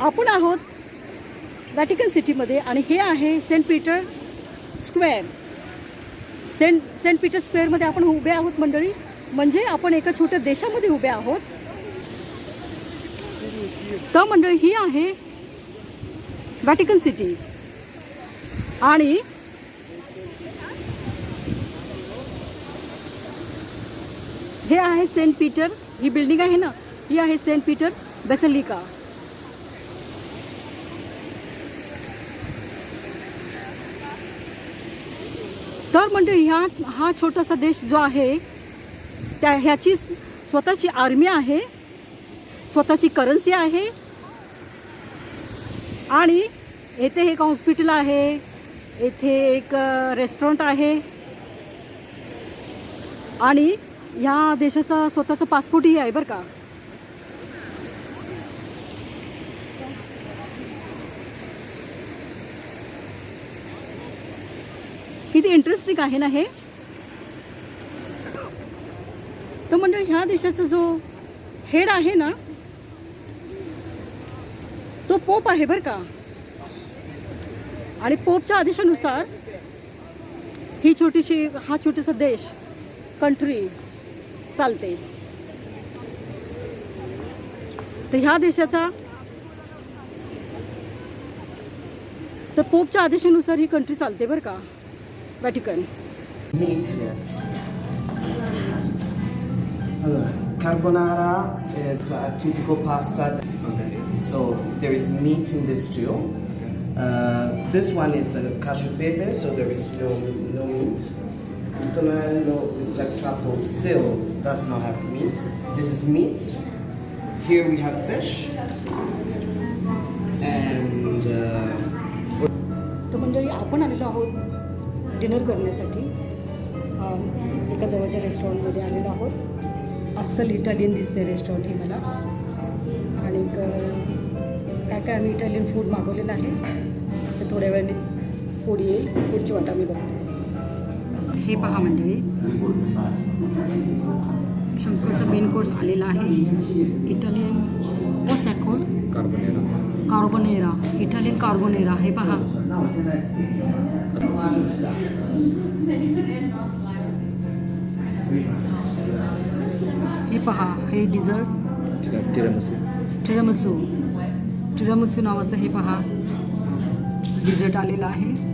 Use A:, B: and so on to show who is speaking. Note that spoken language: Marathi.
A: आपण आहोत वॅटिकन सिटीमध्ये आणि हे आहे Saint Peter Square Saint Saint Peter स्क्वेअरमध्ये आपण उभे आहोत मंडळी. म्हणजे आपण एका छोट्या देशामध्ये उभे आहोत. तर मंडळी ही आहे वॅटिकन सिटी आणि हे आहे सेंट पीटर ही बिल्डिंग आहे ना? ही आहे सेंट पीटर बेसलिका तर म्हणजे ह्या हा छोटासा देश जो आहे त्या ह्याची स्वतःची आर्मी आहे स्वतःची करन्सी आहे आणि येथे एक हॉस्पिटल आहे येथे एक रेस्टॉरंट आहे आणि ह्या देशाचा स्वतःचा पासपोर्टही आहे बरं का. किती इंटरेस्टिंग आहे ना हे? तर म्हणजे ह्या देशाचा जो हेड आहे ना तो पोप आहे बरं का? आणि पोपच्या आदेशानुसार ही छोटीशी हा छोटासा देश कंट्री चालते. तर ह्या देशाचा तर पोपच्या आदेशानुसार ही कंट्री चालते बरं का? Vatican
B: meat. Allora, carbonara is a typical pasta. So there is meat in this too. Uh, this one is a cacio e pepe, so there is no no meat. Il tonello with black truffle still does not have meat. This is meat. Here we have fish. And uh,
A: तर मंडळी आपण आलेलो आहोत dinner करण्यासाठी एका जवळच्या रेस्टॉरंटमध्ये आलेलो आहोत. अस्सल इटालियन दिसते रेस्टॉरंट हे मला. आणि काय काय आम्ही इटालियन फूड मागवलेलं आहे तर थोड्या वेळाने फूड येईल. पुढची वाट मी बघते हे पहा मंडळी. शंकरचा मेन कोर्स आलेला आहे. Italian was that code carbonara Italian carbonara हे पहा. हे पहा हे डिझर्ट
C: tiramisu.
A: टिरामसू टिरामसू नावाचं हे पहा. डिझर्ट आलेलं आहे.